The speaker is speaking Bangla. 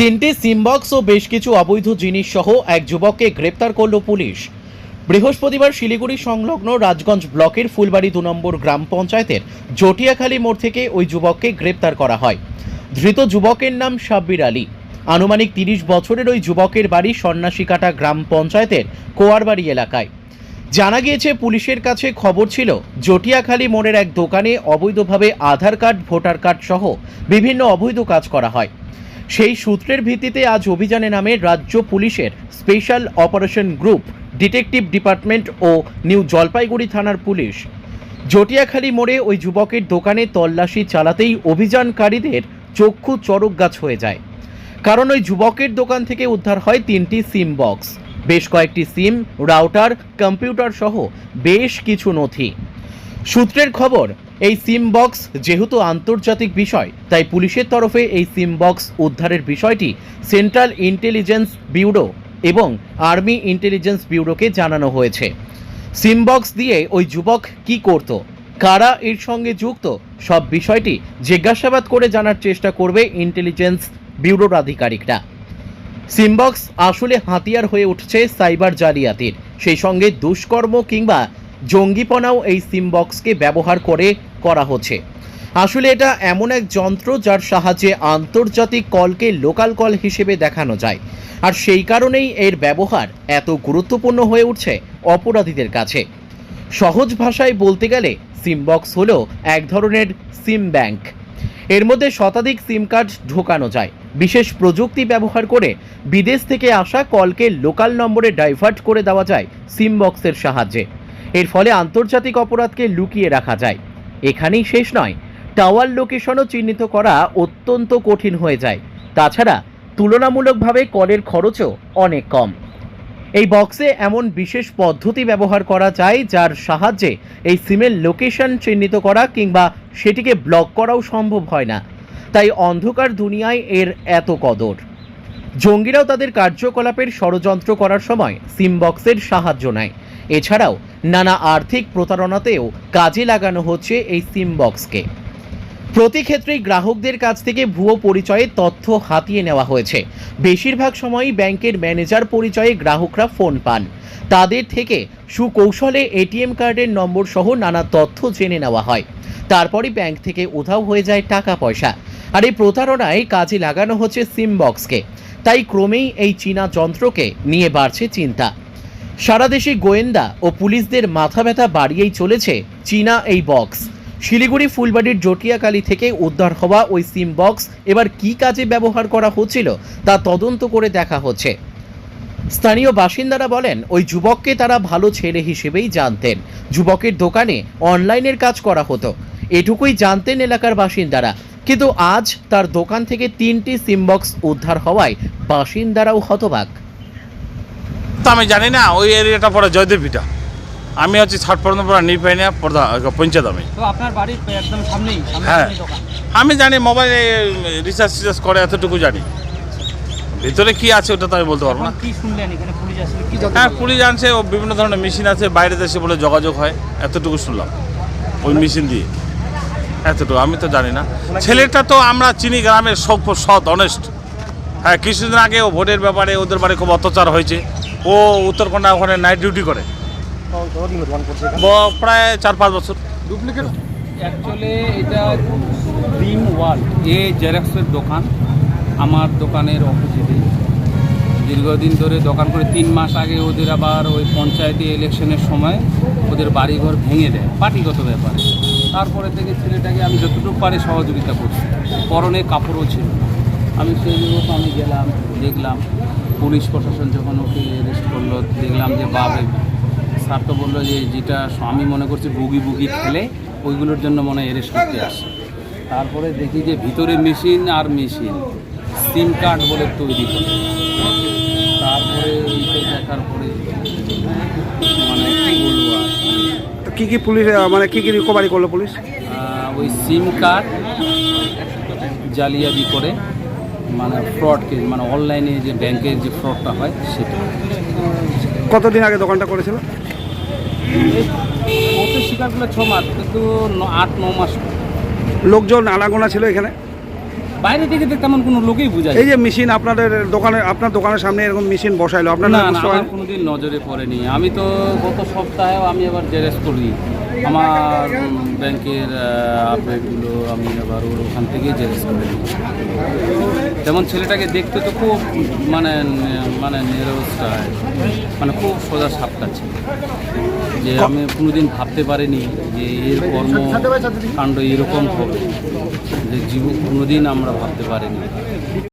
তিনটি সিমবক্স ও বেশ কিছু অবৈধ জিনিস সহ এক যুবককে গ্রেপ্তার করল পুলিশ। বৃহস্পতিবার শিলিগুড়ি সংলগ্ন রাজগঞ্জ ব্লকের ফুলবাড়ি দু নম্বর গ্রাম পঞ্চায়েতের জটিয়াখালী মোড় থেকে ওই যুবককে গ্রেপ্তার করা হয়। ধৃত যুবকের নাম সাব্বির আলী। আনুমানিক তিরিশ বছরের ওই যুবকের বাড়ি সন্ন্যাসীকাটা গ্রাম পঞ্চায়েতের কোয়ারবাড়ি এলাকায়। জানা গিয়েছে, পুলিশের কাছে খবর ছিল, জটিয়াখালী মোড়ের এক দোকানে অবৈধভাবে আধার কার্ড, ভোটার কার্ড সহ বিভিন্ন অবৈধ কাজ করা হয়। সেই সূত্রের ভিত্তিতে আজ অভিযানে নামে রাজ্য পুলিশের special operation group, detective department ও নিউ জলপাইগুড়ি থানার পুলিশ। জটিয়াখালী মোড়ে ওই যুবকের দোকানে তল্লাশি চালাতেই অভিযানকারীদের চক্ষু চরক গাছ হয়ে যায়। কারণ ওই যুবকের দোকান থেকে উদ্ধার হয় তিনটি সিম বক্স। বেশ কয়েকটি সিম, রাউটার, কম্পিউটার সহ বেশ কিছু নথি। সূত্রের খবর, এই সিম বক্স যেহেতু আন্তর্জাতিক বিষয়, তাই পুলিশের তরফে এই সিম বক্স উদ্ধারের বিষয়টি সেন্ট্রাল ইন্টেলিজেন্স ব্যুরো এবং আর্মি ইন্টেলিজেন্স ব্যুরোকে জানানো হয়েছে। সিম বক্স দিয়ে ওই যুবক কি করত, কারা এর সঙ্গে যুক্ত, সব বিষয়টি জিজ্ঞাসাবাদ করে জানার চেষ্টা করবে ইন্টেলিজেন্স ব্যুরোর আধিকারিকরা। সিমবক্স আসলে হাতিয়ার হয়ে উঠছে সাইবার জালিয়াতির, সেই সঙ্গে দুষ্কর্ম কিংবা জঙ্গিপনাও এই সিমবক্সকে ব্যবহার করে করা হচ্ছে। আসলে এটা এমন এক যন্ত্র যার সাহায্যে আন্তর্জাতিক কলকে লোকাল কল হিসেবে দেখানো যায়। আর সেই কারণেই এর ব্যবহার এত গুরুত্বপূর্ণ হয়ে উঠছে অপরাধীদের কাছে। সহজ ভাষায় বলতে গেলে সিমবক্স হলো এক ধরনের সিম ব্যাংক। এর মধ্যে শতাধিক সিম কার্ড ঢোকানো যায়। বিশেষ প্রযুক্তি ব্যবহার করে বিদেশ থেকে আসা কলকে লোকাল নম্বরে ডাইভার্ট করে দেওয়া যায় সিম বক্সের সাহায্যে। এর ফলে আন্তর্জাতিক অপরাধকে লুকিয়ে রাখা যায়। এখানেই শেষ নয়, টাওয়ার লোকেশনও চিহ্নিত করা অত্যন্ত কঠিন হয়ে যায়। তাছাড়া, তুলনামূলকভাবে কলের খরচও অনেক কম। এই বক্সে এমন বিশেষ পদ্ধতি ব্যবহার করা যায় যার সাহায্যে এই সিমের লোকেশন চিহ্নিত করা কিংবা সেটিকে ব্লক করাও সম্ভব হয় না। তাই অন্ধকার দুনিয়ায় এর এত কদর। জঙ্গিরাও তাদের কার্যকলাপের ষড়যন্ত্র করার সময় সিম বক্সের সাহায্য নেয়। এছাড়াও নানা আর্থিক প্রতারণাতেও কাজে লাগানো হচ্ছে এই সিম বক্সকে। প্রতি ক্ষেত্রেই গ্রাহকদের কাছ থেকে ভুয়ো পরিচয়ে তথ্য হাতিয়ে নেওয়া হয়েছে। বেশিরভাগ সময়ই ব্যাংকের ম্যানেজার পরিচয়ে গ্রাহকরা ফোন পান। তাদের থেকে সুকৌশলে এটিএম কার্ডের নম্বর সহ নানা তথ্য জেনে নেওয়া হয়। তারপরই ব্যাংক থেকে উধাও হয়ে যায় টাকা পয়সা। আর এই প্রতারণায় কাজে লাগানো হচ্ছে সিম বক্সকে। তাই ক্রমেই এই চীনা যন্ত্রকে নিয়ে বাড়ছে চিন্তা। সারা দেশে গোয়েন্দা ও পুলিশদের মাথা ব্যথা বাড়িয়েই চলেছে চীনা এই বক্স। শিলিগুড়ি ফুলবাড়ির জটিয়াকালী থেকে উদ্ধার হওয়া ওই সিম বক্স এবার কি কাজে ব্যবহার করা হচ্ছিল তা তদন্ত করে দেখা হচ্ছে। স্থানীয় বাসিন্দারা বলেন, ওই যুবককে তারা ভালো ছেলে হিসেবেই জানতেন। যুবকের দোকানে অনলাইনের কাজ করা হতো। এটুকুই জানতেন এলাকার বাসিন্দারা। কিন্তু আজ তার দোকান থেকে তিনটি সিম বক্স উদ্ধার হওয়ায় বাসিন্দারাও হতবাক। তো আমি জানি না ওই এরিয়াটা পরে জয়দেব ভিটা আমি হচ্ছে ষাট পর্যন্ত নির্বাহী প্রধান পঞ্চায়েত আমি আপনার বাড়ির একদম সামনেই হ্যাঁ। আমি জানি মোবাইলে রিসার্চ টিচার্জ করে এতটুকু জানি। ভিতরে কি আছে ওটা তো আমি বলতে পারব না। হ্যাঁ পুলিশ আনছে ও বিভিন্ন ধরনের মেশিন আছে বাইরে দেশে বলে যোগাযোগ হয় এতটুকু শুনলাম। ওই মেশিন দিয়ে। এতটুকু আমি তো জানি না। ছেলেটা তো আমরা চিনি গ্রামের সব সৎ অনেস্ট হ্যাঁ কিছুদিন আগে ও ভোটের ব্যাপারে ওদের বাড়ি খুব অত্যাচার হয়েছে। ও উত্তরকন্যা ওখানে নাইট ডিউটি করে। ব- প্রায় চার পাঁচ বছর। অ্যাকচুয়ালি এটা ড্রিম ওয়ার্ল্ড এ জেরক্সের দোকান আমার দোকানের অপোজিটে দীর্ঘদিন ধরে দোকান করে তিন মাস আগে ওদের আবার ওই পঞ্চায়েতে ইলেকশনের সময় ওদের বাড়িঘর ভেঙে দেয় পার্টিগত ব্যাপারে। তারপরে থেকে ছেলেটাকে আমি যতটুকু পারি সহযোগিতা করছি। পরনে কাপড়ও ছিল আমি সেই মতো আমি গেলাম দেখলাম পুলিশ প্রশাসন যখন ওকে অ্যারেস্ট করল দেখলাম যে বাবে স্যার তো বলল যে যেটা আমি মনে করছি বুগি বুগি খেলে ওইগুলোর জন্য মনে হয় অ্যারেস্ট করতে আসে তারপরে দেখি যে ভিতরে মেশিন আর মেশিন সিম কার্ড বলে তৈরি করে। তারপরে দেখার পরে মানে কি বলব আর? কি কি পুলিশ মানে কি কি রিকভারি করল পুলিশ? ওই সিম কার্ড জালিয়াতি করে মানে ফ্রড কেস মানে অনলাইনে যে ব্যাংকের যে ফ্রডটা হয় সেটা। কতদিন আগে দোকানটা করেছিল? ও তো স্বীকার করলে ছ মাস কিন্তু আট ন মাস। লোকজন আনাগোনা ছিল এখানে? বাইরে থেকে তো তেমন কোনো লোকেই বোঝা এই যে মেশিন আপনাদের দোকানে আপনার দোকানের সামনে এরকম মেশিন বসাইলো আপনার না কোনোদিন নজরে পড়েনি। আমি তো গত সপ্তাহেও আমি আবার জেরেস করি আমার ব্যাংকের আপডেটগুলো আমি আবার ওর ওখান থেকেই জেরেস করি যেমন ছেলেটাকে দেখতে তো খুব মানে মানে নিরবস্থায় মানে খুব সোজা সাপটা ছিল। যে আমি কোনোদিন ভাবতে পারিনি যে এর কর্ম কাণ্ড এরকম হবে, যে জীব কোনোদিন আমরা ভাবতে পারিনি।